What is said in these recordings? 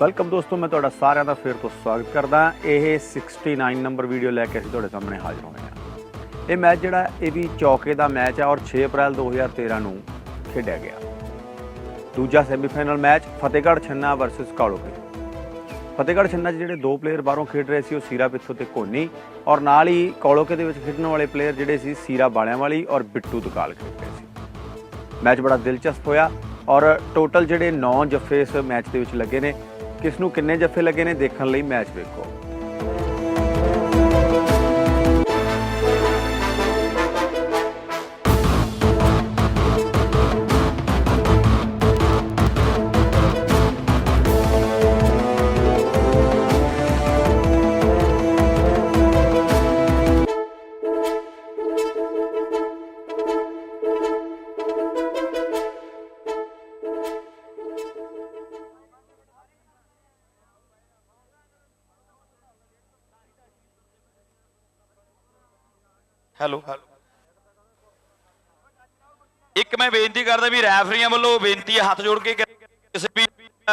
Welcome ਦੋਸਤੋ, ਮੈਂ ਤੁਹਾਡਾ ਸਾਰਿਆਂ ਦਾ ਫਿਰ ਤੋਂ ਸਵਾਗਤ ਕਰਦਾ ਇਹ 69 ਨੰਬਰ ਵੀਡੀਓ ਲੈ ਕੇ ਅਸੀਂ ਤੁਹਾਡੇ ਸਾਹਮਣੇ ਹਾਜ਼ਰ ਹੋਏ ਹਾਂ। ਇਹ ਮੈਚ ਜਿਹੜਾ ਇਹ ਵੀ ਚੌਕੇ ਦਾ ਮੈਚ ਹੈ ਔਰ 6 ਅਪ੍ਰੈਲ 2013 ਨੂੰ ਖੇਡਿਆ ਗਿਆ। ਦੂਜਾ semifinal match Fatehgarh Channa versus Kaloke. Fatehgarh Channa 'ਚ ਜਿਹੜੇ ਦੋ ਪਲੇਅਰ ਬਾਹਰੋਂ ਖੇਡ ਰਹੇ ਸੀ, ਉਹ ਸੀਰਾ ਪਿੱਥੋ ਤੇ ਕੋਨੀ ਔਰ ਨਾਲ ਹੀ ਕੌਲੋਕੇ ਦੇ ਵਿੱਚ ਖੇਡਣ ਵਾਲੇ ਪਲੇਅਰ ਜਿਹੜੇ ਸੀ, ਸੀਰਾ ਬਾਲਿਆਂ ਵਾਲੀ ਔਰ ਬਿੱਟੂ ਦੁਕਾਲ ਖੇਡ ਰਹੇ ਸੀ। ਮੈਚ ਬੜਾ ਦਿਲਚਸਪ ਹੋਇਆ ਔਰ ਟੋਟਲ ਜਿਹੜੇ 9 ਜੱਫੇ ਇਸ ਮੈਚ ਦੇ ਵਿੱਚ ਲੱਗੇ ਨੇ ਕਿਸ ਨੂੰ ਕਿੰਨੇ ਜੱਫੇ ਲੱਗੇ ਨੇ ਦੇਖਣ ਲਈ ਮੈਚ ਵੇਖੋ। ਹੈਲੋ। ਇੱਕ ਮੈਂ ਬੇਨਤੀ ਕਰਦਾ ਵੀ ਰੈਫਰੀਆਂ ਵੱਲੋਂ ਬੇਨਤੀ ਹੈ, ਹੱਥ ਜੋੜ ਕੇ ਕਿਸੇ ਵੀ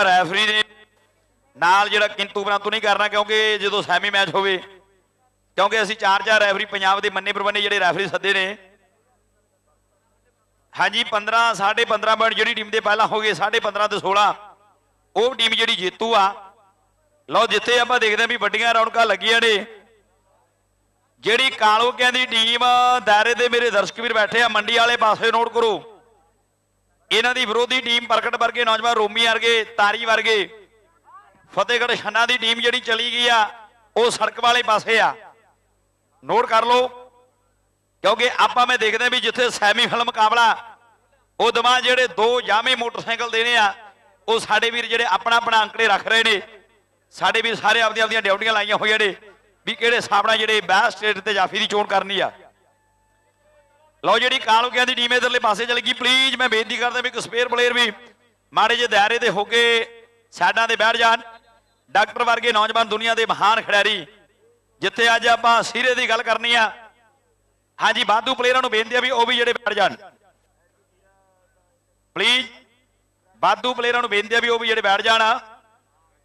ਰੈਫਰੀ ਦੇ ਨਾਲ ਜਿਹੜਾ ਕਿੰਤੂ ਪਰੰਤੂ ਨਹੀਂ ਕਰਨਾ, ਕਿਉਂਕਿ ਜਦੋਂ ਸੈਮੀ ਮੈਚ ਹੋਵੇ, ਕਿਉਂਕਿ ਅਸੀਂ ਚਾਰ ਚਾਰ ਰੈਫਰੀ ਪੰਜਾਬ ਦੇ ਮੰਨੇ ਪ੍ਰਬੰਨੇ ਜਿਹੜੇ ਰੈਫਰੀ ਸੱਦੇ ਨੇ। ਹਾਂਜੀ 15 15.5 ਪੁਆਇੰਟ ਜਿਹੜੀ ਟੀਮ ਦੇ ਪਹਿਲਾਂ ਹੋ ਗਏ 15.5 ਤੇ 16 ਉਹ ਟੀਮ ਜਿਹੜੀ ਜੇਤੂ ਆ। ਲਓ, ਜਿੱਥੇ ਆਪਾਂ ਦੇਖਦੇ ਹਾਂ ਵੀ ਵੱਡੀਆਂ ਰੌਣਕਾਂ ਲੱਗੀਆਂ ਨੇ ਜਿਹੜੀ ਕਾਲੋਕਿਆਂ ਦੀ ਟੀਮ ਦਾਇਰੇ ਦੇ ਮੇਰੇ ਦਰਸ਼ਕ ਵੀਰ ਬੈਠੇ ਆ, ਮੰਡੀ ਵਾਲੇ ਪਾਸੇ ਨੋਟ ਕਰੋ। ਇਹਨਾਂ ਦੀ ਵਿਰੋਧੀ ਟੀਮ ਪ੍ਰਗਟ ਵਰਗੇ ਨੌਜਵਾਨ ਰੋਮੀ ਵਰਗੇ, ਤਾਰੀ ਵਰਗੇ, ਫਤਿਹਗੜ੍ਹ ਛੰਨਾ ਦੀ ਟੀਮ ਜਿਹੜੀ ਚਲੀ ਗਈ ਆ, ਉਹ ਸੜਕ ਵਾਲੇ ਪਾਸੇ ਆ। ਨੋਟ ਕਰ ਲਓ, ਕਿਉਂਕਿ ਆਪਾਂ ਮੈਂ ਦੇਖਦੇ ਵੀ ਜਿੱਥੇ ਸੈਮੀਫਾਈਨਲ ਮੁਕਾਬਲਾ ਉਹ ਦਵਾਂ ਜਿਹੜੇ ਦੋ ਜਾਮੇ ਮੋਟਰਸਾਈਕਲ ਦੇਣੇ ਆ, ਉਹ ਸਾਡੇ ਵੀਰ ਜਿਹੜੇ ਆਪਣਾ ਆਪਣਾ ਅੰਕੜੇ ਰੱਖ ਰਹੇ ਨੇ, ਸਾਡੇ ਵੀਰ ਸਾਰੇ ਆਪਦੀਆਂ ਆਪਦੀਆਂ ਡਿਊਟੀਆਂ ਲਾਈਆਂ ਹੋਈਆਂ ਨੇ। ਵੀ ਕਿਹੜੇ ਸਾਹਮਣਾ ਜਿਹੜੇ ਬੈਸ ਸਟੇਟ ਤੇ ਜਾਫੀ ਦੀ ਚੋਣ ਕਰਨੀ ਆ। ਲਓ ਜਿਹੜੀ ਕਾਲੋਕਿਆਂ ਦੀ ਟੀਮ ਇਧਰਲੇ ਪਾਸੇ ਚਲ ਗਈ। ਪਲੀਜ਼ ਮੈਂ ਬੇਨਤੀ ਕਰਦਾ ਵੀ ਇੱਕ ਸਪੇਅਰ ਪਲੇਅਰ ਵੀ ਮਾੜੇ ਜਿਹੇ ਦਾਇਰੇ ਤੇ ਹੋ ਕੇ ਸਾਈਡਾਂ ਤੇ ਬੈਠ ਜਾਣ। ਡਾਕਟਰ ਵਰਗੇ ਨੌਜਵਾਨ ਦੁਨੀਆ ਦੇ ਮਹਾਨ ਖਿਡਾਰੀ, ਜਿੱਥੇ ਅੱਜ ਆਪਾਂ ਸੀਰੇ ਦੀ ਗੱਲ ਕਰਨੀ ਆ। ਹਾਂਜੀ ਬਾਦੂ ਪਲੇਅਰਾਂ ਨੂੰ ਬੇਨਤੀ ਆ ਵੀ ਉਹ ਵੀ ਜਿਹੜੇ ਬੈਠ ਜਾਣ। ਪਲੀਜ਼ ਬਾਦੂ ਪਲੇਅਰਾਂ ਨੂੰ ਬੇਨਤੀ ਆ ਵੀ ਉਹ ਵੀ ਜਿਹੜੇ ਬੈਠ ਜਾਣ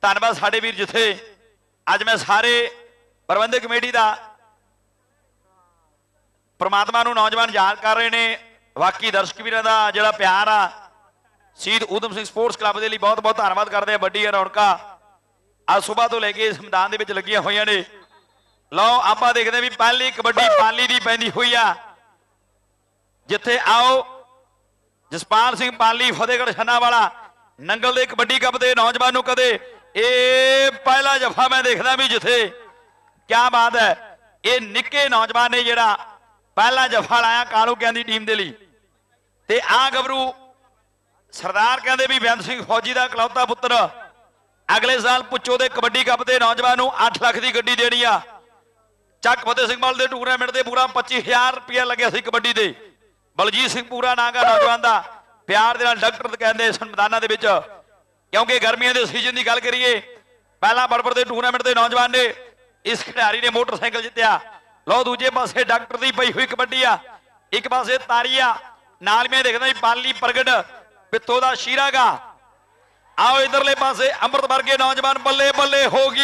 ਧੰਨਵਾਦ ਸਾਡੇ ਵੀਰ ਜਿੱਥੇ। ਅੱਜ ਮੈਂ ਸਾਰੇ ਪ੍ਰਬੰਧਕ ਕਮੇਟੀ ਦਾ ਪ੍ਰਮਾਤਮਾ ਨੂੰ ਨੌਜਵਾਨ ਯਾਦ ਕਰ ਰਹੇ ਨੇ। ਬਾਕੀ ਦਰਸ਼ਕ ਵੀਰਾਂ ਦਾ ਜਿਹੜਾ ਪਿਆਰ ਆ, ਸ਼ਹੀਦ ਊਧਮ ਸਿੰਘ ਸਪੋਰਟਸ ਕਲੱਬ ਦੇ ਲਈ ਬਹੁਤ ਬਹੁਤ ਧੰਨਵਾਦ ਕਰਦੇ ਆ ਵੱਡੀ ਰੌਣਕਾਂ। ਅੱਜ ਸਵੇਰ ਤੋਂ ਲੈ ਕੇ ਇਸ ਮੈਦਾਨ ਦੇ ਵਿੱਚ ਲੱਗੀਆਂ ਹੋਈਆਂ ਨੇ। ਲਓ, ਆਪਾਂ ਦੇਖਦੇ ਵੀ ਪਹਿਲੀ ਕਬੱਡੀ ਪਾਲੀ ਦੀ ਪੈਂਦੀ ਹੋਈ ਆ। ਜਿੱਥੇ ਆਓ, ਜਸਪਾਲ ਸਿੰਘ ਪਾਲੀ, ਫਤਿਹਗੜ੍ਹ ਛੰਨਾ ਵਾਲਾ ਨੰਗਲ ਦੇ ਕਬੱਡੀ ਕੱਪ ਦੇ ਨੌਜਵਾਨ ਨੂੰ ਕਦੇ ਇਹ ਪਹਿਲਾ ਜਫਾ ਮੈਂ ਦੇਖਦਾ ਵੀ ਜਿੱਥੇ ਕਿਆ ਬਾਤ ਹੈ? ਇਹ ਨਿੱਕੇ ਨੌਜਵਾਨ ਨੇ ਜਿਹੜਾ ਪਹਿਲਾ ਜਫਾ ਲਾਇਆ ਕਾਲੂ ਦੀ ਟੀਮ ਦੇ ਲਈ। ਤੇ ਆ ਗੱਭਰੂ ਸਰਦਾਰ ਕਹਿੰਦੇ ਵੀ ਬੇਅੰਤ ਸਿੰਘ ਫੌਜੀ ਦਾ ਇਕਲੌਤਾ ਪੁੱਤਰ ਅਗਲੇ ਸਾਲ ਪੁੱਛੋ ਦੇ ਕਬੱਡੀ ਕੱਪ ਦੇ ਨੌਜਵਾਨ ਨੂੰ 8 ਲੱਖ ਦੀ ਗੱਡੀ ਦੇਣੀ ਆ। ਚੱਕ ਫਤਿਹ ਸਿੰਘ ਮਲ ਦੇ ਟੂਰਨਾਮੈਂਟ ਦੇ ਪੂਰਾ 25000 ਰੁਪਇਆ ਲੱਗਿਆ ਸੀ ਕਬੱਡੀ ਦੇ। ਬਲਜੀਤ ਸਿੰਘ ਪੂਰਾ ਨਾਗਾ ਨੌਜਵਾਨ ਦਾ। ਪਿਆਰ ਦੇ ਨਾਲ ਡਾਕਟਰ ਕਹਿੰਦੇ ਇਸ ਮੈਦਾਨਾਂ ਦੇ ਵਿੱਚ। ਕਿਉਂਕਿ ਗਰਮੀਆਂ ਦੇ ਸੀਜ਼ਨ ਦੀ ਗੱਲ ਕਰੀਏ, ਪਹਿਲਾਂ ਬੜਬੜ ਦੇ ਟੂਰਨਾਮੈਂਟ ਦੇ ਨੌਜਵਾਨ ਨੇ ਇਸ ਖਿਡਾਰੀ ਨੇ ਮੋਟਰਸਾਈਕਲ ਜਿੱਤਿਆ। ਲਓ, ਦੂਜੇ ਪਾਸੇ ਡਾਕਟਰ ਦੀ ਪਈ ਹੋਈ ਕਬੱਡੀ ਆ। ਇੱਕ ਪਾਸੇ ਤਾਰੀਆ ਨਾਲ ਮੈਂ ਦੇਖਦਾ ਵੀ ਪਾਲੀ ਪ੍ਰਗਟ, ਪਿੱਤੋ ਦਾ ਸ਼ੀਰਾਗਾ। ਆਓ, ਇਧਰਲੇ ਪਾਸੇ ਅੰਮ੍ਰਿਤ ਵਰਗੇ ਨੌਜਵਾਨ ਬੱਲੇ ਬੱਲੇ ਹੋ ਗਈ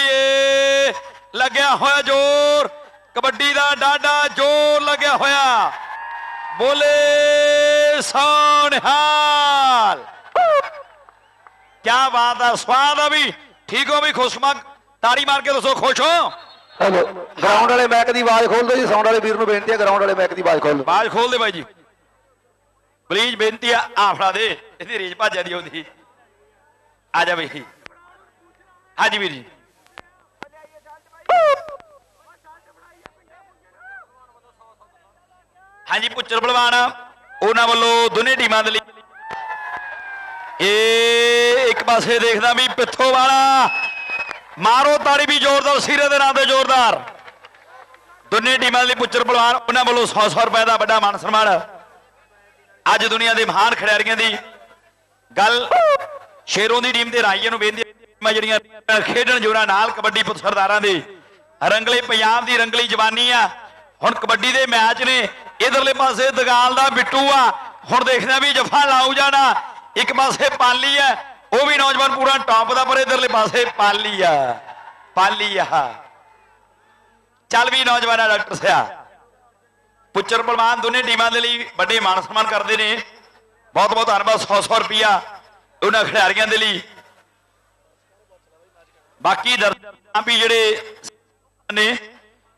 ਲੱਗਿਆ ਹੋਇਆ ਜ਼ੋਰ, ਕਬੱਡੀ ਦਾ ਡਾਡਾ ਜ਼ੋਰ ਲੱਗਿਆ ਹੋਇਆ। ਬੋਲੇ ਸੋਨਹਾਲ ਕਿਆ ਬਾਤ ਆ, ਸਵਾਦ ਆ ਵੀ। ਠੀਕ ਹੋ ਵੀ ਖੁਸ਼ਮਾ ਤਾੜੀ ਮਾਰ ਕੇ ਦੱਸੋ, ਖੁਸ਼ ਹੋ? ਹੈਲੋ ਗਰਾਊਂਡ ਵਾਲੇ ਮੈਕ ਦੀ ਆਵਾਜ਼ ਖੋਲ ਦਿਓ ਜੀ ਸਾਊਂਡ ਵਾਲੇ ਵੀਰ ਨੂੰ ਬੇਨਤੀ ਹੈ ਗਰਾਊਂਡ ਵਾਲੇ ਮੈਕ ਦੀ ਆਵਾਜ਼ ਖੋਲ ਦਿਓ। ਬਾਜ ਖੋਲ ਦੇ ਬਾਈ ਜੀ। ਪਲੀਜ਼ ਬੇਨਤੀ ਆ ਆ ਦੇ, ਇਹਦੀ ਰੇਜ ਭਾਜਾ ਦੀ ਆਉਂਦੀ। ਆ ਜਾ ਬਈ। ਹਾਂਜੀ ਵੀਰ ਜੀ। ਹਾਂਜੀ ਪੁੱਚਰ ਬਲਵਾਨ, ਉਹਨਾਂ ਵੱਲੋਂ ਦੋਨੇ ਟੀਮਾਂ ਦੇ ਲਈ ਇਹ ਇੱਕ ਪਾਸੇ ਦੇਖਦਾ ਵੀ ਪਿੱਥੋਂ ਵਾਲਾ ਮਾਰੋ ਤਾੜੀ ਵੀ ਜ਼ੋਰਦਾਰ, ਸਿਰੇ ਦੇ ਨਾਂ ਤੇ ਜ਼ੋਰਦਾਰ। ਦੋਨੇ ਟੀਮਾਂ ਦੇ ਲਈ ਪੁੱਚਰ ਬਲਵਾਨ, ਉਹਨਾਂ ਵੱਲੋਂ 100-100 ਰੁਪਏ ਦਾ ਵੱਡਾ ਮਾਨ ਸਨਮਾਨ। ਅੱਜ ਦੁਨੀਆ ਦੇ ਮਹਾਨ ਖਿਡਾਰੀਆਂ ਦੀ ਗੱਲ, ਸ਼ੇਰੋਂ ਦੀ ਟੀਮ ਤੇ ਰਾਈਆਂ ਨੂੰ ਬੇਨਤੀ ਟੀਮਾਂ ਜਿਹੜੀਆਂ ਖੇਡਣ ਜੋਰਾਂ ਨਾਲ ਕਬੱਡੀ ਪੁੱਤ ਸਰਦਾਰਾਂ ਦੇ ਰੰਗਲੇ, ਪੰਜਾਬ ਦੀ ਰੰਗਲੀ ਜਵਾਨੀ ਆ। ਹੁਣ ਕਬੱਡੀ ਦੇ ਮੈਚ ਨੇ, ਇਧਰਲੇ ਪਾਸੇ ਦਗਾਲ ਦਾ ਬਿੱਟੂ ਆ। ਹੁਣ ਦੇਖਦੇ ਆ ਵੀ ਜਫਾ ਲਾਉ ਜਾਣਾ। ਇੱਕ ਪਾਸੇ ਪਾਲੀ ਹੈ ਉਹ ਵੀ ਨੌਜਵਾਨ ਪੂਰਾ ਟੌਪ ਦਾ, ਪਰ ਇਧਰਲੇ ਪਾਸੇ ਪਾਲੀ ਆ ਪਾਲੀ ਆ। ਚੱਲ ਵੀ ਨੌਜਵਾਨ ਡਾਕਟਰ ਸਿਆ। ਪੁੱਚਰ ਬਲਵਾਨ ਦੋਨੇ ਟੀਮਾਂ ਦੇ ਲਈ ਵੱਡੇ ਮਾਣ ਸਨਮਾਨ ਕਰਦੇ ਨੇ। ਬਹੁਤ ਬਹੁਤ ਧੰਨਵਾਦ 100 100 ਰੁਪਿਆ ਉਹਨਾਂ ਖਿਡਾਰੀਆਂ ਦੇ ਲਈ। ਬਾਕੀ ਦਰਸ਼ਕਾਂ ਵੀ ਜਿਹੜੇ ਨੇ,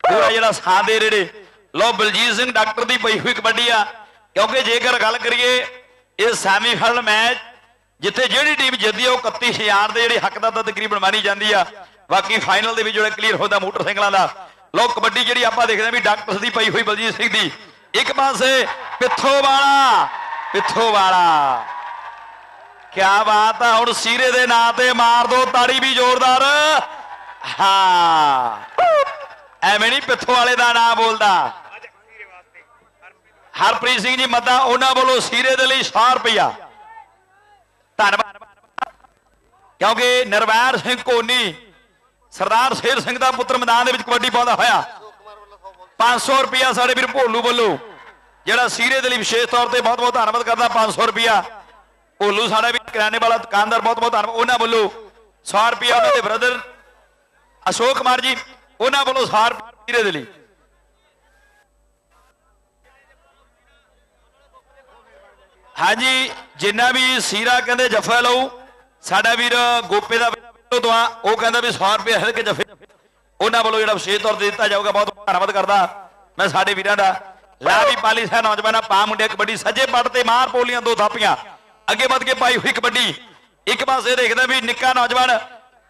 ਪੂਰਾ ਜਿਹੜਾ ਸਾਥ ਦੇ ਰਹੇ ਨੇ। ਲੋ ਬਲਜੀਤ ਸਿੰਘ ਡਾਕਟਰ ਦੀ ਪਈ ਹੋਈ ਕਬੱਡੀ ਆ। ਕਿਉਂਕਿ ਜੇਕਰ ਗੱਲ ਕਰੀਏ, ਇਹ ਸੈਮੀਫਾਈਨਲ ਮੈਚ ਜਿੱਥੇ ਜਿਹੜੀ ਟੀਮ ਜਿੱਤਦੀ ਆ, ਉਹ 31000 ਦੇ ਜਿਹੜੇ ਹੱਕ ਦਾ ਤਾਂ ਤਕਰੀਬਨ ਮਾਨੀ ਜਾਂਦੀ ਆ। ਬਾਕੀ ਫਾਈਨਲ ਦੇ ਵਿੱਚ ਜਿਹੜਾ ਕਲੀਅਰ ਹੁੰਦਾ ਮੋਟਰਸਾਈਕਲਾਂ ਦਾ ਲੋ ਕਬੱਡੀ ਜਿਹੜੀ ਆਪਾਂ ਦੇਖਦੇ ਆ ਵੀ ਡਾਕਟਰ ਦੀ ਪਈ ਹੋਈ ਬਲਜੀਤ ਸਿੰਘ ਦੀ। ਇੱਕ ਪਾਸੇ ਪਿੱਥੋ ਵਾਲਾ ਪਿੱਥੋ ਵਾਲਾ ਕਿਆ ਬਾਤ ਆ, ਹੁਣ ਸੀਰੇ ਦੇ ਨਾਂ ਤੇ ਮਾਰ ਦੋ, ਤਾੜੀ ਵੀ ਜ਼ੋਰਦਾਰ। ਹਾਂ। ਐਵੇਂ ਨਹੀਂ ਪਿੱਥੋ ਵਾਲੇ ਦਾ ਨਾਂ ਬੋਲਦਾ। ਹਰਪ੍ਰੀਤ ਸਿੰਘ ਜੀ, ਮੱਦਾ ਉਹਨਾਂ ਵੱਲੋਂ ਸੀਰੇ ਦੇ ਲਈ 100 ਰੁਪਇਆ ਧੰਨਵਾਦ। ਕਿਉਂਕਿ ਨਰਵੈਰ ਸਿੰਘ ਕੋਨੀ, ਸਰਦਾਰ ਸ਼ੇਰ ਸਿੰਘ ਦਾ ਪੁੱਤਰ ਮੈਦਾਨ ਦੇ ਵਿੱਚ ਕਬੱਡੀ ਪਾਉਂਦਾ ਹੋਇਆ। 500 ਰੁਪਇਆ ਸਾਡੇ ਵੀਰ ਭੋਲੂ ਵੱਲੋਂ, ਜਿਹੜਾ ਸੀਰੇ ਦੇ ਲਈ ਵਿਸ਼ੇਸ਼ ਤੌਰ ਤੇ ਬਹੁਤ ਬਹੁਤ ਧੰਨਵਾਦ ਕਰਦਾ 500 ਰੁਪਇਆ। ਭੋਲੂ ਸਾਡਾ ਵੀ ਕਿਰਾਣੇ ਵਾਲਾ ਦੁਕਾਨਦਾਰ ਬਹੁਤ ਬਹੁਤ ਧੰਨਵਾਦ। ਉਹਨਾਂ ਵੱਲੋਂ 100 ਰੁਪਇਆ ਉਹਨਾਂ ਦੇ ਬ੍ਰਦਰ ਅਸ਼ੋਕ ਕੁਮਾਰ ਜੀ, ਉਹਨਾਂ ਵੱਲੋਂ 100 ਰੁਪਇਆ ਸੀਰੇ ਦੇ ਲਈ। ਹਾਂਜੀ, ਜਿੰਨਾ ਵੀ ਸੀਰਾ ਕਹਿੰਦੇ ਜਫਾ ਲਊ ਸਾਡਾ ਵੀਰ ਗੋਪੇ ਦਾ ਤੋਂ ਉਹ ਕਹਿੰਦਾ ਵੀ 100 ਰੁਪਏ ਹਰ ਕੇ ਜਫੇ ਉਹਨਾਂ ਵੱਲੋਂ ਜਿਹੜਾ ਵਿਸ਼ੇਸ਼ ਤੌਰ ਤੇ ਦਿੱਤਾ ਜਾਊਗਾ, ਬਹੁਤ ਧੰਨਵਾਦ ਕਰਦਾ ਮੈਂ ਸਾਡੇ ਵੀਰਾਂ ਦਾ। ਲੈ ਵੀ ਪਾਲੀ ਸਾਹਿਬ ਨੌਜਵਾਨਾਂ, ਪਾ ਮੁੰਡੇ ਕਬੱਡੀ, ਸੱਜੇ ਪੱਟ ਤੇ ਮਾਰ ਪੋਲੀਆਂ ਦੋ ਥਾਪੀਆਂ। ਅੱਗੇ ਵੱਧ ਕੇ ਪਾਈ ਹੋਈ ਕਬੱਡੀ। ਇੱਕ ਪਾਸੇ ਦੇਖਦਾ ਵੀ ਨਿੱਕਾ ਨੌਜਵਾਨ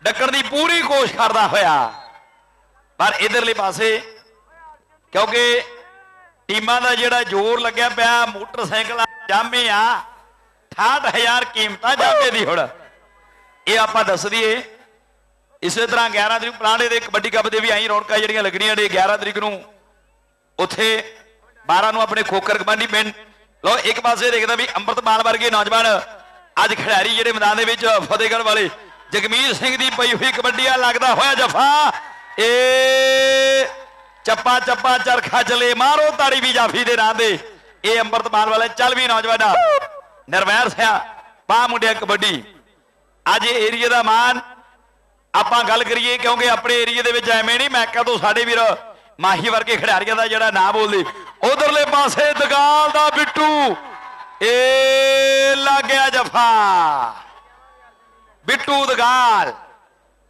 ਡੱਕਣ ਦੀ ਪੂਰੀ ਕੋਸ਼ਿਸ਼ ਕਰਦਾ ਹੋਇਆ। ਪਰ ਇਧਰਲੇ ਪਾਸੇ, ਕਿਉਂਕਿ ਟੀਮਾਂ ਦਾ ਜਿਹੜਾ ਜ਼ੋਰ ਲੱਗਿਆ ਪਿਆ, ਮੋਟਰਸਾਈਕਲ ਜਾਮੇ ਆ 68000 ਕੀਮਤਾਂ ਜਾਮੇ ਦੀ ਹੁਣ। ਇਹ ਆਪਾਂ ਦੱਸ ਦਈਏ, ਇਸੇ ਤਰ੍ਹਾਂ 11 ਤਰੀਕ ਪਲਾਂਡੇ ਦੇ ਕਬੱਡੀ ਕੱਪ ਦੇ ਵੀ ਆਈ ਰੌਣਕਾਂ ਜਿਹੜੀਆਂ ਲੱਗਣੀਆਂ ਨੇ 11 ਤਰੀਕ ਨੂੰ ਉੱਥੇ 12 ਨੂੰ ਆਪਣੇ ਖੋਕਰ ਕਬੱਡੀ ਪਿੰਡ। ਲੋ ਇੱਕ ਪਾਸੇ ਦੇਖਦਾ ਵੀ ਅੰਮ੍ਰਿਤਪਾਲ ਵਰਗੇ ਨੌਜਵਾਨ ਅੱਜ ਖਿਡਾਰੀ ਜਿਹੜੇ ਮੈਦਾਨ ਦੇ ਵਿੱਚ ਫਤਿਹਗੜ੍ਹ ਵਾਲੇ, ਜਗਮੀਤ ਸਿੰਘ ਦੀ ਪਈ ਹੋਈ ਕਬੱਡੀ ਆ ਲੱਗਦਾ ਹੋਇਆ ਜਫਾ। ਏ ਚੱਪਾ ਚੱਪਾ ਚਰਖਾ ਚਲੇ ਮਾਰੋ ਤਾੜੀ ਵੀ ਜਾਫੀ ਦੇ ਨਾਂ ਦੇ ਇਹ ਅੰਮ੍ਰਿਤਪਾਲ ਵਾਲੇ ਚੱਲ ਵੀ ਨੌਜਵਾਨਾ ਨਿਰਵੈਰ ਸਿਆ ਪਾ ਮੁੰਡਿਆ ਕਬੱਡੀ। ਅੱਜ ਇਹ ਏਰੀਆ ਦਾ ਮਾਨ ਆਪਾਂ ਗੱਲ ਕਰੀਏ ਕਿਉਂਕਿ ਆਪਣੇ ਏਰੀਆ ਦੇ ਵਿੱਚ ਐਵੇਂ ਨਹੀਂ ਮੈਕਾ ਤੋਂ ਸਾਡੇ ਵੀਰ ਮਾਹੀ ਵਰਗੇ ਖਿਡਾਰੀਆਂ ਦਾ ਜਿਹੜਾ ਨਾਂ ਬੋਲਦੇ। ਉਧਰਲੇ ਪਾਸੇ ਦਗਾਲ ਦਾ ਬਿੱਟੂ। ਏ ਲੱਗਿਆ ਜਫਾ। ਬਿੱਟੂ ਦਗਾਲ।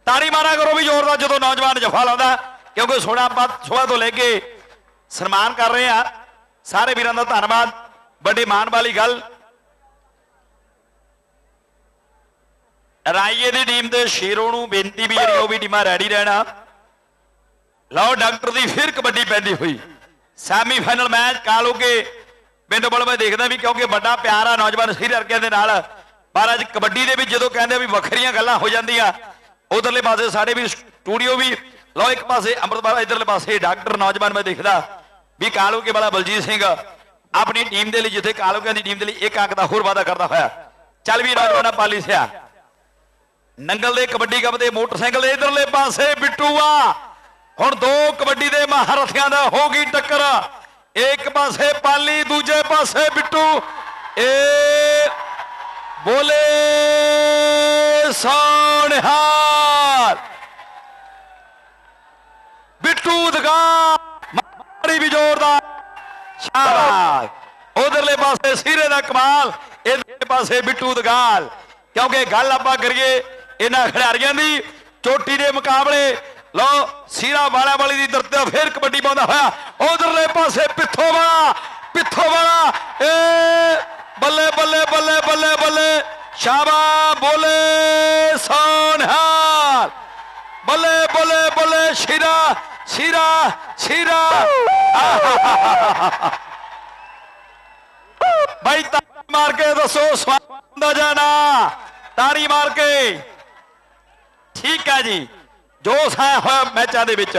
ਤਾੜੀ ਮਾਰਾ ਕਰੋ ਵੀ ਜ਼ੋਰ ਦਾ ਜਦੋਂ ਨੌਜਵਾਨ ਜਫਾ ਲਾਉਂਦਾ, ਕਿਉਂਕਿ ਸੋਣਾ ਆਪਾਂ ਸੋਹਾ ਤੋਂ ਲੈ ਕੇ ਸਨਮਾਨ ਕਰ ਰਹੇ ਆ। ਸਾਰੇ ਵੀਰਾਂ ਦਾ ਧੰਨਵਾਦ। ਵੱਡੇ ਮਾਣ ਵਾਲੀ ਗੱਲ, ਰਾਈਏ ਦੀ ਟੀਮ ਦੇ ਸ਼ੇਰੋ ਨੂੰ ਬੇਨਤੀ ਵੀ ਜਿਹੜੀ ਉਹ ਵੀ ਟੀਮਾਂ ਰੈਡੀ ਰਹਿਣਾ ਲਓ, ਡਾਕਟਰ ਦੀ ਫਿਰ ਕਬੱਡੀ ਪੈਂਦੀ ਹੋਈ। ਸੈਮੀ ਫਾਈਨਲ ਮੈਚ ਕਾਲੋਗੇ ਪਿੰਡ ਬਲ ਮੈਂ ਦੇਖਦਾ ਵੀ ਕਿਉਂਕਿ ਵੱਡਾ ਪਿਆਰ ਆ ਨੌਜਵਾਨ ਸਿਰ ਅਰਕਿਆਂ ਦੇ ਨਾਲ। ਪਰ ਅੱਜ ਕਬੱਡੀ ਦੇ ਵਿੱਚ ਜਦੋਂ ਕਹਿੰਦੇ ਵੀ ਵੱਖਰੀਆਂ ਗੱਲਾਂ ਹੋ ਜਾਂਦੀਆਂ, ਉਧਰਲੇ ਪਾਸੇ ਸਾਡੇ ਵੀ ਸਟੂਡੀਓ ਵੀ, ਲਓ, ਇੱਕ ਪਾਸੇ ਅੰਮ੍ਰਿਤਪਾਲ ਇਧਰਲੇ ਪਾਸੇ ਡਾਕਟਰ ਨੌਜਵਾਨ ਮੈਂ ਦੇਖਦਾ। ਵੀ ਕਾਲੋਗੇ ਵਾਲਾ ਬਲਜੀਤ ਸਿੰਘ ਆਪਣੀ ਟੀਮ ਦੇ ਲਈ, ਜਿੱਥੇ ਕਾਲੋਗੇ ਦੀ ਟੀਮ ਦੇ ਲਈ ਇੱਕ ਅੰਕ ਦਾ ਹੋਰ ਵਾਅਦਾ ਕਰਦਾ ਹੋਇਆ। ਚੱਲ ਵੀ ਨੌਜਵਾਨਾਂ ਪਾਲੀ ਸਿਆ। ਨੰਗਲ ਦੇ ਕਬੱਡੀ ਕੱਪ ਦੇ ਮੋਟਰਸਾਈਕਲ ਦੇ ਇਧਰਲੇ ਪਾਸੇ ਬਿੱਟੂ ਆ ਹੁਣ ਦੋ ਕਬੱਡੀ ਦੇ ਮਹਾਰਥੀਆਂ ਦਾ ਹੋ ਗਈ ਟੱਕਰ। ਇੱਕ ਪਾਸੇ ਪਾਲੀ, ਦੂਜੇ ਪਾਸੇ ਬਿੱਟੂ। ਏ ਬੋਲੇ ਸੋਨਹਾਰ ਬਿੱਟੂ ਦਗਾ ਮਾਰੀ ਵੀ ਜ਼ੋਰਦਾਰ ਸ਼ਾਬਾਸ਼। ਉਧਰਲੇ ਪਾਸੇ ਸੀਰੇ ਦਾ ਕਮਾਲ, ਇਧਰਲੇ ਪਾਸੇ ਬਿੱਟੂ ਦਗਾਲ ਕਿਉਂਕਿ ਗੱਲ ਆਪਾਂ ਕਰੀਏ ਇਹਨਾਂ ਖਿਡਾਰੀਆਂ ਦੀ, ਚੋਟੀ ਦੇ ਮੁਕਾਬਲੇ, ਲਓ, ਸੀਰਾ ਵਾਲਾ ਵਾਲੀ ਦੀ ਦਰਦ ਤੇ ਫੇਰ ਕਬੱਡੀ ਪਾਉਂਦਾ ਹੋਇਆ। ਉਧਰਲੇ ਪਾਸੇ ਪਿੱਥੋ ਵਾਲਾ ਪਿੱਥੋ ਵਾਲਾ, ਏ, ਬੱਲੇ ਬੱਲੇ ਬੱਲੇ ਬੱਲੇ ਬੱਲੇ। ਸ਼ਾਬਾ ਬੋਲੇ ਸੋਨਹਾਰ ਬੱਲੇ ਬੱਲੇ ਬੱਲੇ, ਸ਼ੀਰਾ। ਸ਼ੀਰਾ ਸ਼ੀਰਾ ਬਾਈ ਤਾਰੀ ਮਾਰ ਕੇ ਦੱਸੋ ਸਵਾਦ ਦਾ ਜਾਣਾ ਤਾੜੀ ਮਾਰ ਕੇ ਠੀਕ ਹੈ ਜੀ ਜੋ ਸਾਇਆ ਹੋਇਆ ਮੈਚਾਂ ਦੇ ਵਿੱਚ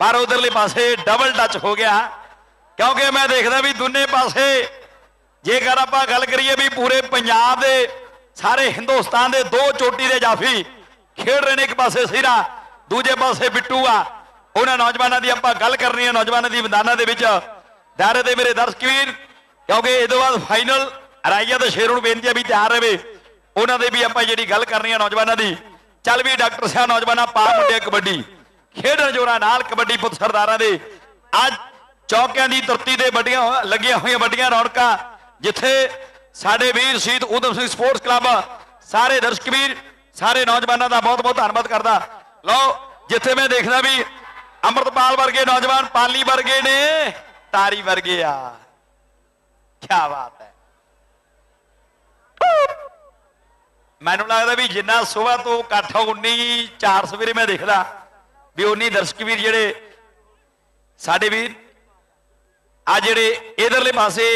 ਪਰ ਉਧਰਲੇ ਪਾਸੇ ਡਬਲ ਟੱਚ ਹੋ ਗਿਆ ਕਿਉਂਕਿ ਮੈਂ ਦੇਖਦਾ ਵੀ ਦੋਨੇ ਪਾਸੇ ਜੇਕਰ ਆਪਾਂ ਗੱਲ ਕਰੀਏ ਵੀ ਪੂਰੇ ਪੰਜਾਬ ਦੇ ਸਾਰੇ ਹਿੰਦੁਸਤਾਨ ਦੇ ਦੋ ਚੋਟੀ ਦੇ ਜਾਫੀ ਖੇਡ ਰਹੇ ਨੇ ਇੱਕ ਪਾਸੇ ਸਿਰਾ ਦੂਜੇ ਪਾਸੇ ਬਿੱਟੂ ਆ ਉਹਨਾਂ ਨੌਜਵਾਨਾਂ ਦੀ ਆਪਾਂ ਗੱਲ ਕਰਨੀ ਹੈ ਨੌਜਵਾਨਾਂ ਦੀ ਮੈਦਾਨਾਂ ਦੇ ਵਿੱਚ। ਦਾਇਰੇ ਦੇ ਮੇਰੇ ਦਰਸ਼ਕ ਵੀਰ, ਕਿਉਂਕਿ ਇਹ ਤੋਂ ਬਾਅਦ ਫਾਈਨਲ ਰਾਈਆ ਤੇ ਸ਼ੇਰੋਂ ਨੂੰ ਬੇਨਤੀ ਹੈ ਵੀ ਤਿਆਰ ਰਹੇ। ਉਹਨਾਂ ਦੇ ਵੀ ਆਪਾਂ ਜਿਹੜੀ ਗੱਲ ਕਰਨੀ ਆ ਨੌਜਵਾਨਾਂ ਦੀ। ਚੱਲ ਵੀ ਡਾਕਟਰ ਸਾਹਿਬ, ਨੌਜਵਾਨਾਂ ਪਾ ਮੁੰਡੇ ਕਬੱਡੀ। ਖੇਡਣ ਜੋਰਾਂ ਨਾਲ ਕਬੱਡੀ ਪੁੱਤ ਸਰਦਾਰਾਂ ਦੇ। ਅੱਜ ਚੌਕਿਆਂ ਦੀ ਧਰਤੀ ਤੇ ਵੱਡੀਆਂ ਲੱਗੀਆਂ ਹੋਈਆਂ ਵੱਡੀਆਂ ਰੌਣਕਾਂ, ਜਿੱਥੇ ਸਾਡੇ ਵੀਰ ਸ਼ਹੀਦ ਊਧਮ ਸਿੰਘ ਸਪੋਰਟਸ ਕਲੱਬ, ਸਾਰੇ ਦਰਸ਼ਕ ਵੀਰ, ਸਾਰੇ ਨੌਜਵਾਨਾਂ ਦਾ ਬਹੁਤ ਬਹੁਤ ਧੰਨਵਾਦ ਕਰਦਾ। ਲਓ, ਜਿੱਥੇ ਮੈਂ ਦੇਖਦਾ ਵੀ ਅੰਮ੍ਰਿਤਪਾਲ ਵਰਗੇ ਨੌਜਵਾਨ ਪਾਲੀ ਵਰਗੇ ਨੇ ਤਾਰੀ ਵਰਗੇ ਆ। ਕੀ ਬਾਤ ਹੈ। ਮੈਨੂੰ ਲੱਗਦਾ ਵੀ ਜਿੰਨਾ ਸਵੇਰ ਤੋਂ ਇਕੱਠ 19 4 ਸਵੇਰੇ ਮੈਂ ਦੇਖਦਾ ਵੀ ਉਨੀ ਦਰਸ਼ਕ ਵੀਰ ਜਿਹੜੇ ਸਾਡੇ ਵੀਰ ਆ ਜਿਹੜੇ ਇਧਰਲੇ ਪਾਸੇ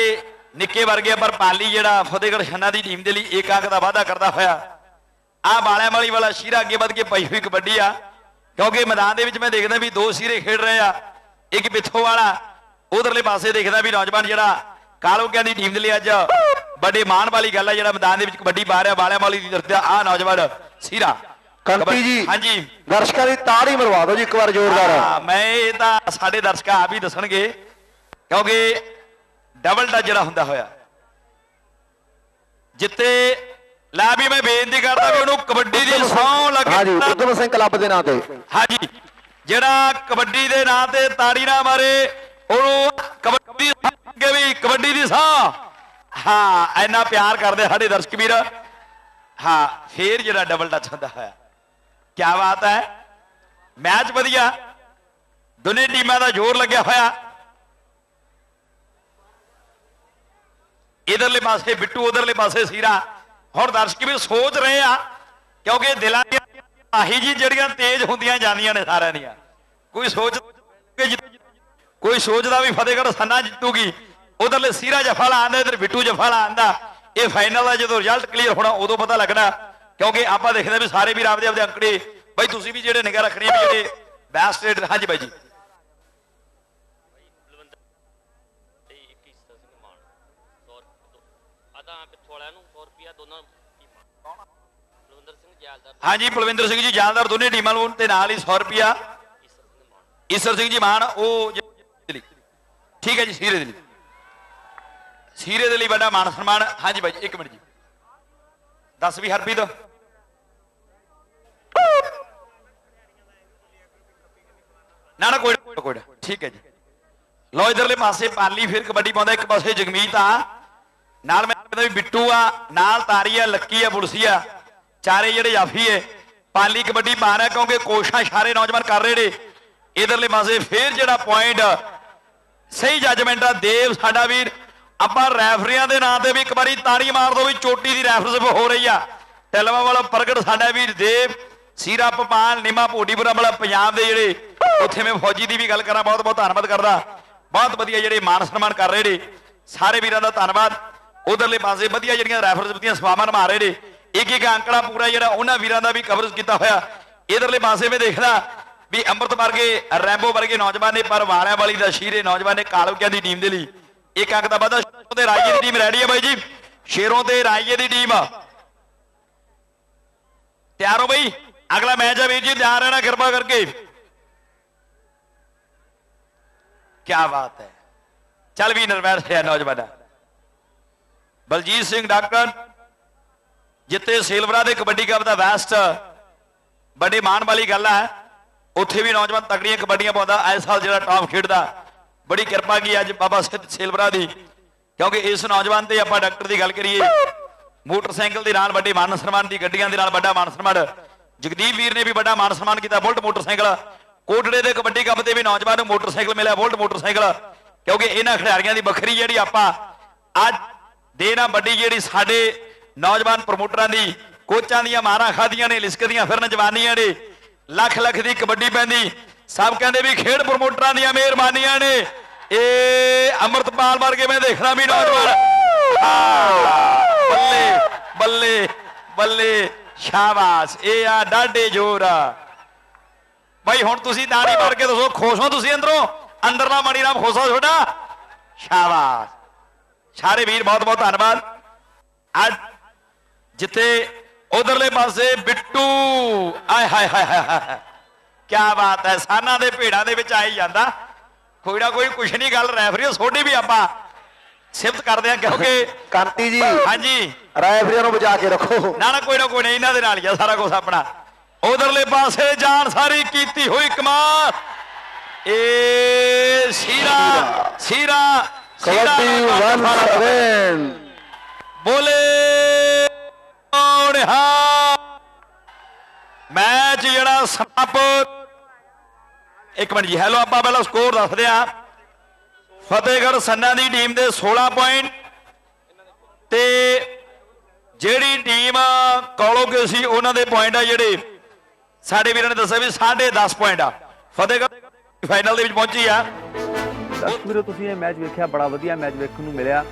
ਨਿੱਕੇ ਵਰਗੇ ਆ, ਪਰ ਪਾਲੀ ਜਿਹੜਾ ਫਤਿਹਗੜ੍ਹ ਛੰਨਾ ਦੀ ਟੀਮ ਦੇ ਲਈ ਇੱਕ ਦਾ ਵਾਅਦਾ ਕਰਦਾ ਹੋਇਆ ਆ ਵਾਲਿਆਂ ਵਾਲੀ ਵਾਲਾ ਸ਼ੀਰਾ ਅੱਗੇ ਵੱਧ ਕੇ ਪਈ ਹੋਈ ਕਬੱਡੀ ਆ। ਕਿਉਂਕਿ ਮੈਦਾਨ ਦੇ ਵਿੱਚ ਮੈਂ ਦੇਖਦਾ ਵੀ ਦੋ ਸ਼ੀਰੇ ਖੇਡ ਰਹੇ ਆ। ਇੱਕ ਪਿੱਥੋਂ ਵਾਲਾ ਉਧਰਲੇ ਪਾਸੇ ਦੇਖਦਾ ਵੀ ਨੌਜਵਾਨ ਜਿਹੜਾ ਕਾਲੋਕਿਆਂ ਦੀ ਟੀਮ ਦੇ ਲਈ ਅੱਜ ਵੱਡੇ ਮਾਣ ਵਾਲੀ ਗੱਲ ਆ ਜਿਹੜਾ ਮੈਦਾਨ ਦੇ ਵਿੱਚ ਕਬੱਡੀ ਪਾ ਰਿਹਾ ਬਾਲਿਆਂ ਵਾਲੀ ਦੀ ਦਰਜਾ ਆ ਨੌਜਵਾਨ ਸੀਰਾ। ਕੰਤੀ ਜੀ ਹਾਂਜੀ। ਦਰਸ਼ਕਾਂ ਦੀ ਤਾੜੀ ਮਰਵਾ ਦਿਓ ਜੀ ਇੱਕ ਵਾਰ ਜ਼ੋਰਦਾਰ। ਮੈਂ ਇਹ ਤਾਂ ਸਾਡੇ ਦਰਸ਼ਕ ਆਪ ਹੀ ਦੱਸਣਗੇ ਕਿਉਂਕਿ ਡਬਲ ਟੱਚ ਜਿਹੜਾ ਹੁੰਦਾ ਹੋਇਆ ਜਿੱਤੇ ਲੈ ਵੀ ਮੈਂ ਬੇਨਤੀ ਕਰਦਾ ਵੀ ਉਹਨੂੰ ਕਬੱਡੀ ਦੀ ਸੌਂ ਹਾਂਜੀ ਲੱਗੇ ਉਦਮ ਸਿੰਘ ਕਲੱਬ ਦੇ ਨਾਂ ਤੇ। ਹਾਂਜੀ ਜਿਹੜਾ ਕਬੱਡੀ ਦੇ ਨਾਂ ਤੇ ਤਾੜੀ ਨਾ ਮਾਰੇ ਉਹਨੂੰ ਕਬੱਡੀ ਅੱਗੇ ਵੀ ਕਬੱਡੀ ਦੀ ਸਾਹ ਹਾਂ ਇੰਨਾ ਪਿਆਰ ਕਰਦੇ ਸਾਡੇ ਦਰਸ਼ਕ ਵੀਰ। ਹਾਂ ਫੇਰ ਜਿਹੜਾ ਡਬਲ ਟੱਚ ਹੁੰਦਾ ਹੋਇਆ। ਕੀ ਬਾਤ ਹੈ। ਮੈਚ ਵਧੀਆ। ਦੋਨੇ ਟੀਮਾਂ ਦਾ ਜ਼ੋਰ ਲੱਗਿਆ ਹੋਇਆ। ਇਧਰਲੇ ਪਾਸੇ ਬਿੱਟੂ ਉਧਰਲੇ ਪਾਸੇ ਸੀਰਾ। ਹੁਣ ਦਰਸ਼ਕ ਵੀ ਸੋਚ ਰਹੇ ਆ, ਕਿਉਂਕਿ ਦਿਲਾਂ ਦੀਆਂ ਆਹੀ ਜੀ ਜਿਹੜੀਆਂ ਤੇਜ਼ ਹੁੰਦੀਆਂ ਜਾਂਦੀਆਂ ਨੇ ਸਾਰਿਆਂ ਦੀਆਂ। ਕੋਈ ਸੋਚ ਕੋਈ ਸੋਚਦਾ ਵੀ ਫਤਿਹਗੜ੍ਹ ਸੰਨਾ ਜਿੱਤੂਗੀ, ਉਧਰਲੇ ਸੀਰਾ ਜਫਾ ਆਂਦਾ, ਇਧਰ ਬਿੱਟੂ ਜਫਾ ਆਂਦਾ। ਇਹ ਫਾਈਨਲ ਦਾ ਜਦੋਂ ਰਿਜ਼ਲਟ ਕਲੀਅਰ ਹੋਣਾ, ਉਦੋਂ ਪਤਾ ਲੱਗਣਾ, ਕਿਉਂਕਿ ਆਪਾਂ ਦੇਖਦੇ ਵੀ ਸਾਰੇ ਵੀ ਆਪਦੇ ਆਪਦੇ ਅੰਕੜੇ, ਬਈ ਤੁਸੀਂ ਵੀ ਜਿਹੜੇ ਨਿਗਾਹ ਰੱਖਣੀ ਵੀ ਜਿਹੜੇ ਬੈਸਟ ਰੇਟ ਹਾਂਜੀ ਬਾਈ ਜੀ ਤੇ 21 ਸਿੰਘ ਮਾਨ 100 ਆਦਾ ਪਿੱਥੋਂ ਵਾਲਿਆਂ ਨੂੰ 100 ਰੁਪਿਆ ਦੋਨਾਂ ਟੀਮਾਂ ਕੌਣ ਬਲਵਿੰਦਰ ਸਿੰਘ ਜੈਲਦਾਰ ਹਾਂਜੀ, ਬਲਵਿੰਦਰ ਸਿੰਘ ਜੀ ਜਾਨਦਾਰ ਦੋਨੇ ਟੀਮਾਂ ਨੂੰ ਤੇ ਨਾਲ ਹੀ 100 ਰੁਪਿਆ ਈਸਰ ਸਿੰਘ ਜੀ ਮਾਨ, ਉਹ ਠੀਕ ਹੈ ਜੀ, ਸੀਰੇ ਦੇ ਲਈ। ਸੀਰੇ ਦੇ ਲਈ ਵੱਡਾ ਮਾਨ ਸਨਮਾਨ। ਹਾਂਜੀ ਬਾਈ ਇੱਕ ਮਿੰਟ ਜੀ। ਦੱਸ ਵੀ ਹਰਪ੍ਰੀਤ। ਨਾ ਨਾ, ਕੋਈ ਕੋਈ ਠੀਕ ਹੈ ਜੀ। ਲੋ ਇਧਰਲੇ ਪਾਸੇ ਪਾਲੀ ਫਿਰ ਕਬੱਡੀ ਪਾਉਂਦਾ, ਇੱਕ ਪਾਸੇ ਜਗਮੀਤ ਆ। ਨਾਲ ਮੈਂ ਕਹਿੰਦਾ ਵੀ ਬਿੱਟੂ ਆ, ਨਾਲ ਤਾਰੀ ਆ, ਲੱਕੀ ਆ, ਪੁਲਸੀ ਆ। ਚਾਰੇ ਜਿਹੜੇ ਜਾਫੀ ਏ, ਪਾਲੀ ਕਬੱਡੀ ਪਾ ਰਿਹਾ ਕਿਉਂਕਿ ਕੋਸ਼ਾਂ ਇਸ਼ਾਰੇ ਨੌਜਵਾਨ ਕਰ ਰਹੇ ਨੇ। ਇਧਰਲੇ ਪਾਸੇ ਫੇਰ ਜਿਹੜਾ ਪੁਆਇੰਟ ਸਹੀ ਜੱਜਮੈਂਟ ਆ। ਦੇਵ ਸਾਡਾ ਵੀਰ, ਆਪਾਂ ਰੈਫਰੀਆਂ ਦੇ ਨਾਂ ਤੇ ਵੀ ਇੱਕ ਵਾਰੀ ਤਾੜੀ ਮਾਰ ਦੋ ਵੀ ਚੋਟੀ ਦੀ ਰੈਫਰਸਿਪ ਹੋ ਰਹੀ ਆ। ਟੈਲਵਾ ਵਾਲਾ ਪ੍ਰਗਟ ਸਾਡਾ ਵੀਰ ਦੇਵ, ਸੀਰਾ ਪਪਾਨ ਨਿਮਾ ਭੋਡੀਪੁਰਾ ਵਾਲਾ ਪੰਜਾਬ ਦੇ ਜਿਹੜੇ ਉੱਥੇ ਮੈਂ ਫੌਜੀ ਦੀ ਵੀ ਗੱਲ ਕਰਾਂ, ਬਹੁਤ ਬਹੁਤ ਧੰਨਵਾਦ ਕਰਦਾ। ਬਹੁਤ ਵਧੀਆ ਜਿਹੜੇ ਮਾਨ ਸਨਮਾਨ ਕਰ ਰਹੇ ਨੇ। ਸਾਰੇ ਵੀਰਾਂ ਦਾ ਧੰਨਵਾਦ। ਉਧਰਲੇ ਪਾਸੇ ਵਧੀਆ ਜਿਹੜੀਆਂ ਰੈਫਰਸ ਵਧੀਆ ਸਵਾਮਾਂ ਨਿਭਾ ਰਹੇ ਨੇ। ਇੱਕ ਇੱਕ ਅੰਕੜਾ ਪੂਰਾ ਜਿਹੜਾ ਉਹਨਾਂ ਵੀਰਾਂ ਦਾ ਵੀ ਕਵਰੇਜ ਕੀਤਾ ਹੋਇਆ ਇਧਰਲੇ ਪਾਸੇ ਮੈਂ ਦੇਖਦਾ ਵੀ ਅੰਮ੍ਰਿਤ ਵਰਗੇ ਰੈਂਬੋ ਵਰਗੇ ਨੌਜਵਾਨ ਨੇ ਪਰ ਵਾਲਿਆਂ ਵਾਲੀ ਦਾ ਸ਼ੀਰੇ ਨੌਜਵਾਨ ਨੇ ਕਾਲਵਕਿਆਂ ਦੀ ਟੀਮ ਦੇ ਲਈ ਇੱਕ ਅੰਕ ਦਾ ਵਾਧਾ ਸ਼ੇਰੋਂ ਤੇ ਰਾਈਏ ਦੀ ਟੀਮ ਰੈਡੀ ਹੈ ਬਾਈ ਜੀ ਸ਼ੇਰੋਂ ਤੇ ਰਾਈਏ ਦੀ ਟੀਮ ਤਿਆਰ ਹੋ ਬਈ ਅਗਲਾ ਮੈਚ ਹੈ ਵੀਰ ਜੀ ਤਿਆਰ ਰਹਿਣਾ ਕਿਰਪਾ ਕਰਕੇ ਕੀ ਬਾਤ ਹੈ ਚੱਲ ਵੀ ਨਰਵੈਸ ਹੈ ਨੌਜਵਾਨਾ ਬਲਜੀਤ ਸਿੰਘ ਡਾਕਟਰ ਜਿੱਤੇ ਸਿਲਵਰਾ ਦੇ ਕਬੱਡੀ ਕੱਪ ਦਾ ਵੈਸਟ ਬੜੇ ਮਾਣ ਵਾਲੀ ਗੱਲ ਹੈ ਉੱਥੇ ਵੀ ਨੌਜਵਾਨ ਤਕੜੀਆਂ ਕਬੱਡੀਆਂ ਪਾਉਂਦਾ, ਇਸ ਸਾਲ ਜਿਹੜਾ ਟਾਪ ਖੇਡਦਾ। ਬੜੀ ਕਿਰਪਾ ਕੀ ਅੱਜ ਬਾਬਾ ਸਿੱਧ ਸਿਲਵਰਾ ਦੀ, ਕਿਉਂਕਿ ਇਸ ਨੌਜਵਾਨ ਤੇ ਆਪਾਂ ਡਾਕਟਰ ਦੀ ਗੱਲ ਕਰੀਏ, ਮੋਟਰਸਾਈਕਲ ਦੇ ਨਾਲ ਵੱਡੇ ਮਾਨ ਸਨਮਾਨ ਦੀ, ਗੱਡੀਆਂ ਦੇ ਨਾਲ ਵੱਡਾ ਮਾਨ ਸਨਮਾਨ। ਜਗਦੀਪ ਵੀਰ ਨੇ ਵੀ ਵੱਡਾ ਮਾਨ ਸਨਮਾਨ ਕੀਤਾ, ਬੁਲਟ ਮੋਟਰਸਾਈਕਲ। ਕੋਟੜੇ ਦੇ ਕਬੱਡੀ ਕੱਪ ਤੇ ਵੀ ਨੌਜਵਾਨ ਨੂੰ ਮੋਟਰਸਾਈਕਲ ਮਿਲਿਆ, ਬੁਲਟ ਮੋਟਰਸਾਈਕਲ। ਕਿਉਂਕਿ ਇਹਨਾਂ ਖਿਡਾਰੀਆਂ ਦੀ ਵੱਖਰੀ ਜਿਹੜੀ ਆਪਾਂ ਅੱਜ ਦੇ ਨਾ ਵੱਡੀ ਜਿਹੜੀ ਸਾਡੇ ਨੌਜਵਾਨ ਪ੍ਰਮੋਟਰਾਂ ਦੀ ਕੋਚਾਂ ਦੀਆਂ ਮਾਰਾਂ ਖਾਦੀਆਂ ਨੇ, ਲਿਸਕਦੀਆਂ ਫਿਰਨ ਜਵਾਨੀਆਂ ਨੇ, ਲੱਖ ਲੱਖ ਦੀ ਕਬੱਡੀ ਪੈਂਦੀ। ਸਭ ਕਹਿੰਦੇ ਵੀ ਖੇਡ ਪ੍ਰਮੋਟਰਾਂ ਦੀਆਂ ਮਿਹਰਬਾਨੀਆਂ ਨੇ। ਇਹ ਅਮਰਤਪਾਲ ਵਰਗੇ ਮੈਂ ਦੇਖਦਾ ਵੀ ਨੌਜਵਾਨ। ਬੱਲੇ ਬੱਲੇ ਬੱਲੇ, ਸ਼ਾਬਾਸ਼। ਇਹ ਆ ਡਾਡੇ ਜੋਰ ਆ। ਭਾਈ ਹੁਣ ਤੁਸੀਂ ਤਾੜੀ ਮਾਰ ਕੇ ਦੱਸੋ, ਖੁਸ਼ ਹੋ ਤੁਸੀਂ ਅੰਦਰੋਂ? ਅੰਦਰਲਾ ਮਣੀ ਰਾਮ, ਖੁਸ਼ ਹੋ ਤੁਹਾਡਾ? ਸ਼ਾਬਾਸ਼। ਸਾਰੇ ਵੀਰ ਬਹੁਤ ਬਹੁਤ ਧੰਨਵਾਦ। ਅੱਜ ਜਿੱਥੇ ਉਧਰਲੇ ਪਾਸੇ ਬਿੱਟੂ ਆਏ ਹਾਏ ਹਾਏ ਹਾਏ ਹਾਏ ਕੀ ਬਾਤ ਹੈ ਸਾਨਾਂ ਦੇ ਭੇੜਾਂ ਦੇ ਵਿੱਚ ਆਈ ਜਾਂਦਾ ਕੋਈ ਨਾ ਕੋਈ ਕੁਛ ਨਹੀਂ ਗੱਲ ਰੈਫਰੀ ਛੋਡੀ ਵੀ ਆਪਾਂ ਸਿਫਤ ਕਰਦੇ ਆ ਕਿਉਂਕਿ ਕਾਂਤੀ ਜੀ ਹਾਂਜੀ ਰੈਫਰੀਆਂ ਨੂੰ ਬਚਾ ਕੇ ਰੱਖੋ ਨਾ ਨਾ ਕੋਈ ਨਾ ਕੋਈ ਨਹੀਂ ਇਹਨਾਂ ਦੇ ਨਾਲ ਹੀ ਆ ਸਾਰਾ ਕੁਝ ਆਪਣਾ ਉਧਰਲੇ ਪਾਸੇ ਜਾਨ ਸਾਰੀ ਕੀਤੀ ਹੋਈ ਕਮਾਲ ਏ ਸੀਰਾ ਸੀਰਾ ਕਬੱਡੀ 1 ਬੋਲੇ ਓੜਹਾ ਮੈਚ ਜਿਹੜਾ ਸਮਾਪਤ। ਇੱਕ ਮਿੰਟ ਜੀ ਹੈਲੋ ਆਪਾਂ ਪਹਿਲਾਂ ਸਕੋਰ ਦੱਸਦੇ ਆ ਫਤਿਹਗੜ੍ਹ ਸੰਨਾ ਦੀ ਟੀਮ ਦੇ 16 ਪੁਆਇੰਟ ਤੇ ਜਿਹੜੀ ਟੀਮ ਕੌਲੋਕੇ ਸੀ, ਉਹਨਾਂ ਦੇ ਪੁਆਇੰਟ ਆ ਜਿਹੜੇ। ਸਾਡੇ ਵੀਰਾਂ ਨੇ ਦੱਸਿਆ ਵੀ 10.5 ਪੁਆਇੰਟ ਆ। ਫਤਿਹਗੜ੍ਹ ਫਾਈਨਲ ਦੇ ਵਿੱਚ ਪਹੁੰਚੀ ਆ। ਦਰਸ਼ਕ ਵੀਰੋ, ਤੁਸੀਂ ਇਹ ਮੈਚ ਵੇਖਿਆ, ਬੜਾ ਵਧੀਆ ਮੈਚ ਵੇਖਣ ਨੂੰ ਮਿਲਿਆ।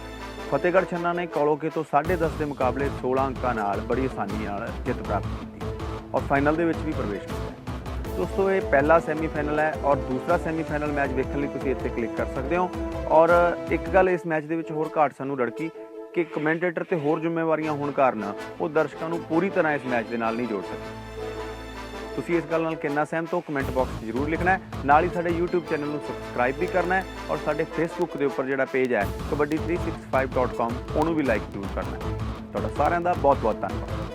ਫਤਿਹਗੜ੍ਹ ਛੰਨਾ ਨੇ ਕੌਲੋਕੇ ਤੋਂ 10.5 ਦੇ ਮੁਕਾਬਲੇ 16 ਅੰਕਾਂ ਨਾਲ ਬੜੀ ਆਸਾਨੀ ਨਾਲ ਜਿੱਤ ਪ੍ਰਾਪਤ ਕੀਤੀ ਔਰ ਫਾਈਨਲ ਦੇ ਵਿੱਚ ਵੀ ਪ੍ਰਵੇਸ਼ ਕੀਤਾ ਦੋਸਤੋ, ਇਹ ਪਹਿਲਾ ਸੈਮੀਫਾਈਨਲ ਹੈ ਔਰ ਦੂਸਰਾ ਸੈਮੀਫਾਈਨਲ ਮੈਚ ਵੇਖਣ ਲਈ ਤੁਸੀਂ ਇੱਥੇ ਕਲਿੱਕ ਕਰ ਸਕਦੇ ਹੋ ਔਰ ਇੱਕ ਗੱਲ ਇਸ ਮੈਚ ਦੇ ਵਿੱਚ ਹੋਰ ਘਾਟ ਸਾਨੂੰ ਲੜਕੀ ਕਿ ਕਮੈਂਟੇਟਰ ਤੇ ਹੋਰ ਜ਼ਿੰਮੇਵਾਰੀਆਂ ਹੋਣ ਕਾਰਨ ਉਹ ਦਰਸ਼ਕਾਂ ਨੂੰ ਪੂਰੀ ਤਰ੍ਹਾਂ ਇਸ ਮੈਚ ਦੇ ਨਾਲ ਨਹੀਂ ਜੋੜ ਸਕੇ ਤੁਸੀਂ ਇਸ ਗੱਲ ਨਾਲ ਕਿੰਨਾ ਸਹਿਮਤ ਹੋ ਕਮੈਂਟ ਬਾਕਸ ਜ਼ਰੂਰ ਲਿਖਣਾ ਹੈ। ਨਾਲ ਹੀ ਸਾਡੇ YouTube ਚੈਨਲ ਨੂੰ ਸਬਸਕ੍ਰਾਈਬ ਵੀ ਕਰਨਾ ਹੈ ਔਰ ਸਾਡੇ Facebook ਦੇ ਉੱਪਰ ਜਿਹੜਾ ਪੇਜ ਹੈ ਕਬੱਡੀ365.com ਉਹਨੂੰ ਵੀ ਲਾਈਕ ਜ਼ਰੂਰ ਕਰਨਾ ਹੈ। ਤੁਹਾਡਾ ਸਾਰਿਆਂ ਦਾ ਬਹੁਤ ਬਹੁਤ ਧੰਨਵਾਦ।